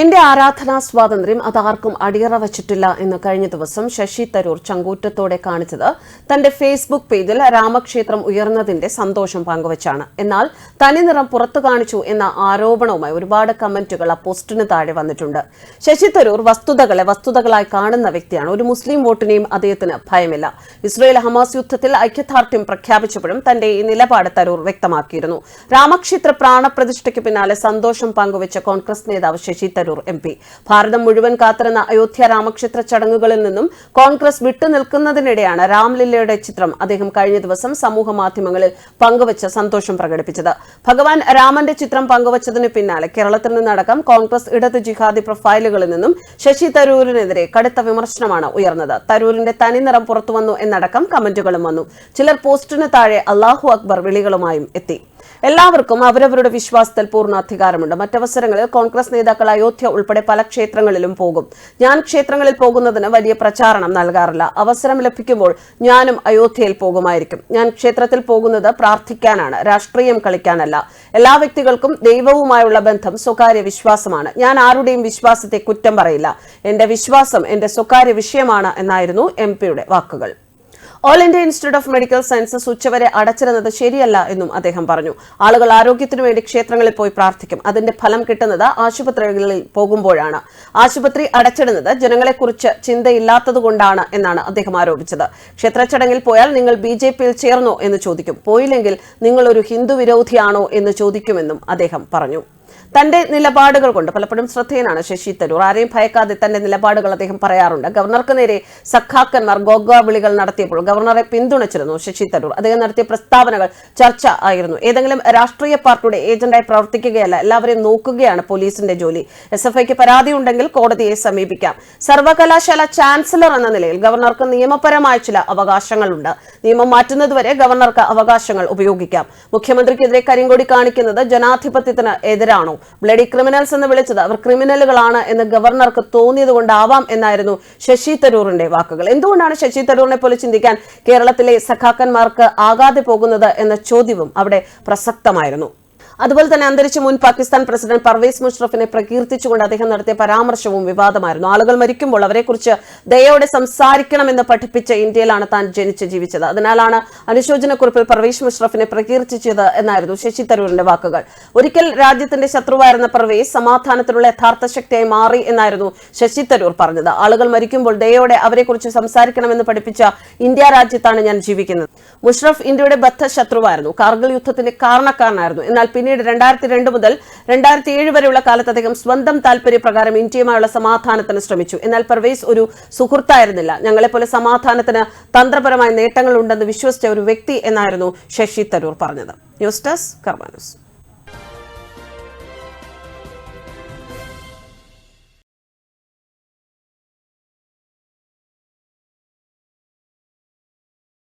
എന്റെ ആരാധനാ സ്വാതന്ത്ര്യം അതാർക്കും അടിയറ വച്ചിട്ടില്ല എന്ന് കഴിഞ്ഞ ദിവസം ശശി തരൂർ ചങ്കൂറ്റത്തോടെ കാണിച്ചത് തന്റെ ഫേസ്ബുക്ക് പേജിൽ രാമക്ഷേത്രം ഉയർന്നതിന്റെ സന്തോഷം പങ്കുവച്ചാണ്. എന്നാൽ തനിനിറം പുറത്തു കാണിച്ചു എന്ന ആരോപണവുമായി ഒരുപാട് കമന്റുകൾ ആ പോസ്റ്റിന് താഴെ വന്നിട്ടുണ്ട്. ശശി തരൂർ വസ്തുതകളെ വസ്തുതകളായി കാണുന്ന വ്യക്തിയാണ്. ഒരു മുസ്ലിം വോട്ടിനെയും അദ്ദേഹത്തിന് ഭയമില്ല. ഇസ്രയേൽ ഹമാസ് യുദ്ധത്തിൽ ഐക്യദാർഢ്യം പ്രഖ്യാപിച്ചപ്പോഴും തന്റെ ഈ നിലപാട് തരൂർ വ്യക്തമാക്കിയിരുന്നു. രാമക്ഷേത്ര പ്രാണപ്രതിഷ്ഠയ്ക്ക് പിന്നാലെ സന്തോഷം പങ്കുവച്ച കോൺഗ്രസ് നേതാവ് ശശി തരൂർ എം പി. ഭാരതം മുഴുവൻ കാത്തിരുന്ന അയോധ്യ രാമക്ഷേത്ര ചടങ്ങുകളിൽ നിന്നും കോൺഗ്രസ് വിട്ടുനിൽക്കുന്നതിനിടെയാണ് രാംലീലയുടെ ചിത്രം അദ്ദേഹം കഴിഞ്ഞ ദിവസം സമൂഹ മാധ്യമങ്ങളിൽ പങ്കുവച്ച് സന്തോഷം പ്രകടിപ്പിച്ചത്. ഭഗവാൻ രാമന്റെ ചിത്രം പങ്കുവച്ചതിന് പിന്നാലെ കേരളത്തിൽ നിന്നടക്കം കോൺഗ്രസ് ഇടത് ജിഹാദി പ്രൊഫൈലുകളിൽ നിന്നും ശശി തരൂരിനെതിരെ കടുത്ത വിമർശനമാണ് ഉയർന്നത്. തരൂരിന്റെ തനിനിറം പുറത്തുവന്നു എന്നടക്കം കമന്റുകളും വന്നു. ചിലർ പോസ്റ്റിന് താഴെ അള്ളാഹു അക്ബർ വിളികളുമായും എത്തി. എല്ലാവർക്കും അവരവരുടെ വിശ്വാസത്തിൽ പൂർണ അധികാരമുണ്ട്. മറ്റവസരങ്ങളിൽ കോൺഗ്രസ് നേതാക്കൾ അയോധ്യ ഉൾപ്പെടെ പല ക്ഷേത്രങ്ങളിലും പോകും. ഞാൻ ക്ഷേത്രങ്ങളിൽ പോകുന്നതിന് വലിയ പ്രചാരണം നൽകാറില്ല. അവസരം ലഭിക്കുമ്പോൾ ഞാനും അയോധ്യയിൽ പോകുമായിരിക്കും. ഞാൻ ക്ഷേത്രത്തിൽ പോകുന്നത് പ്രാർത്ഥിക്കാനാണ് രാഷ്ട്രീയം കളിക്കാനല്ല. എല്ലാ വ്യക്തികൾക്കും ദൈവവുമായുള്ള ബന്ധം സ്വകാര്യ വിശ്വാസമാണ്. ഞാൻ ആരുടെയും വിശ്വാസത്തെ കുറ്റം പറയില്ല. എന്റെ വിശ്വാസം എന്റെ സ്വകാര്യ വിഷയമാണ് എന്നായിരുന്നു എം വാക്കുകൾ. All India institute of medical sciences ഉച്ചവരെ അടച്ചിരുന്നത് ശരിയല്ല എന്നും അദ്ദേഹം പറഞ്ഞു. ആളുകൾ ആരോഗ്യത്തിനു വേണ്ടി ക്ഷേത്രങ്ങളിൽ പോയി പ്രാർത്ഥിക്കും. അതിന്റെ ഫലം കിട്ടുന്നത് ആശുപത്രികളിൽ പോകുമ്പോഴാണ്. ആശുപത്രി അടച്ചിടുന്നത് ജനങ്ങളെക്കുറിച്ച് ചിന്തയില്ലാത്തതുകൊണ്ടാണ് എന്നാണ് അദ്ദേഹം ആരോപിച്ചത്. ക്ഷേത്ര ചടങ്ങിൽ പോയാൽ നിങ്ങൾ ബി ജെ പിയിൽ ചേർന്നോ എന്ന് ചോദിക്കും. പോയില്ലെങ്കിൽ നിങ്ങൾ ഒരു ഹിന്ദു വിരോധിയാണോ എന്ന് ചോദിക്കുമെന്നും അദ്ദേഹം പറഞ്ഞു. തന്റെ നിലപാടുകൾ കൊണ്ട് പലപ്പോഴും ശ്രദ്ധേയനാണ് ശശി തരൂർ. ആരെയും ഭയക്കാതെ തന്റെ നിലപാടുകൾ അദ്ദേഹം പറയാറുണ്ട്. ഗവർണർക്ക് നേരെ സഖാക്കന്മാർ ഗോഗ വിളികൾ നടത്തിയപ്പോൾ ഗവർണറെ പിന്തുണച്ചിരുന്നു ശശി തരൂർ. അദ്ദേഹം നടത്തിയ പ്രസ്താവനകൾ ചർച്ച ആയിരുന്നു. ഏതെങ്കിലും രാഷ്ട്രീയ പാർട്ടിയുടെ ഏജന്റായി പ്രവർത്തിക്കുകയല്ല എല്ലാവരെയും നോക്കുകയാണ് പോലീസിന്റെ ജോലി. എസ് എഫ് ഐക്ക് പരാതി ഉണ്ടെങ്കിൽ കോടതിയെ സമീപിക്കാം. സർവകലാശാല ചാൻസലർ എന്ന നിലയിൽ ഗവർണർക്ക് നിയമപരമായ ചില അവകാശങ്ങളുണ്ട്. നിയമം മാറ്റുന്നതുവരെ ഗവർണർക്ക് അവകാശങ്ങൾ ഉപയോഗിക്കാം. മുഖ്യമന്ത്രിക്കെതിരെ കരിങ്കൊടി കാണിക്കുന്നത് ജനാധിപത്യത്തിന് എതിരാണോ? ബ്ലഡി ക്രിമിനൽസ് എന്ന് വിളിച്ചത് അവർ ക്രിമിനലുകളാണ് എന്ന് ഗവർണർക്ക് തോന്നിയത് കൊണ്ടാവാം എന്നായിരുന്നു ശശി തരൂറിന്റെ വാക്കുകൾ. എന്തുകൊണ്ടാണ് ശശി തരൂറിനെ പോലെ ചിന്തിക്കാൻ കേരളത്തിലെ സഖാക്കന്മാർക്ക് ആകാതെ പോകുന്നത് എന്ന ചോദ്യവും അവിടെ പ്രസക്തമായിരുന്നു. അതുപോലെ തന്നെ അന്തരിച്ച മുൻ പാകിസ്ഥാൻ പ്രസിഡന്റ് പർവേസ് മുഷറഫിനെ പ്രകീർത്തിച്ചുകൊണ്ട് അദ്ദേഹം നടത്തിയ പരാമർശവും വിവാദമായിരുന്നു. ആളുകൾ മരിക്കുമ്പോൾ അവരെക്കുറിച്ച് ദയോടെ സംസാരിക്കണമെന്ന് പഠിപ്പിച്ച ഇന്ത്യയിലാണ് താൻ ജനിച്ച് ജീവിച്ചത്. അതിനാലാണ് അനുശോചനക്കുറിപ്പിൽ പർവേസ് മുഷറഫിനെ പ്രകീർത്തിച്ചത് എന്നായിരുന്നു ശശി തരൂരിന്റെ വാക്കുകൾ. ഒരിക്കൽ രാജ്യത്തിന്റെ ശത്രുവായിരുന്ന പർവേസ് സമാധാനത്തിനുള്ള യഥാർത്ഥ ശക്തിയായി മാറി എന്നായിരുന്നു ശശി തരൂർ പറഞ്ഞത്. ആളുകൾ മരിക്കുമ്പോൾ ദയോടെ അവരെക്കുറിച്ച് സംസാരിക്കണമെന്ന് പഠിപ്പിച്ച ഇന്ത്യ രാജ്യത്താണ് ഞാൻ ജീവിക്കുന്നത്. മുഷറഫ് ഇന്ത്യയുടെ ബദ്ധ ശത്രുവായിരുന്നു. കാർഗിൽ യുദ്ധത്തിന്റെ കാരണക്കാരനായിരുന്നു. എന്നാൽ പിന്നീട് രണ്ടായിരത്തി രണ്ട് മുതൽ രണ്ടായിരത്തി ഏഴ് വരെയുള്ള കാലത്ത് അദ്ദേഹം സ്വന്തം താല്പര്യപ്രകാരം ഇന്ത്യയുമായുള്ള സമാധാനത്തിന് ശ്രമിച്ചു. എന്നാൽ പർവേസ് ഒരു സുഹൃത്തായിരുന്നില്ല. ഞങ്ങളെപ്പോലെ സമാധാനത്തിന് തന്ത്രപരമായ നേട്ടങ്ങൾ ഉണ്ടെന്ന് വിശ്വസിച്ച ഒരു വ്യക്തി എന്നായിരുന്നു ശശി തരൂർ പറഞ്ഞത്. News desk കർമാനൂസ്